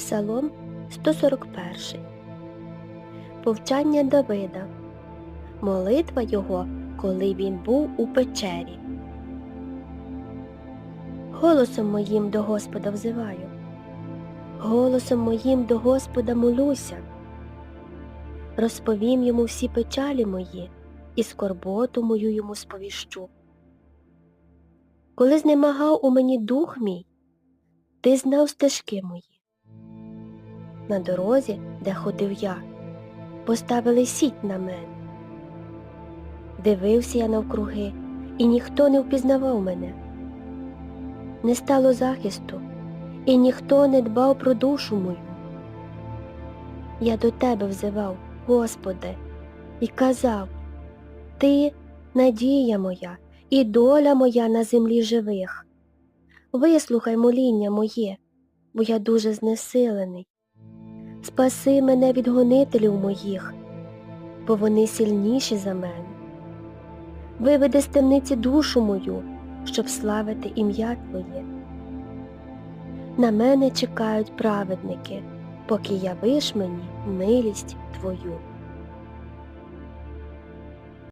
Псалом 141. Повчання Давида. Молитва його, коли він був у печері. Голосом моїм до Господа взиваю. Голосом моїм до Господа молюся. Розповім йому всі печалі мої і скорботу мою йому сповіщу. Коли знемагав у мені дух мій, ти знав стежки мої. На дорозі, де ходив я, поставили сіть на мене. Дивився я навкруги, і ніхто не впізнавав мене. Не стало захисту, і ніхто не дбав про душу мою. Я до тебе взивав, Господи, і казав, Ти надія моя і доля моя на землі живих. Вислухай моління моє, бо я дуже знесилений. Спаси мене від гонителів моїх, бо вони сильніші за мене. Виведи з темниці душу мою, щоб славити ім'я Твоє. На мене чекають праведники, поки явиш мені милість Твою.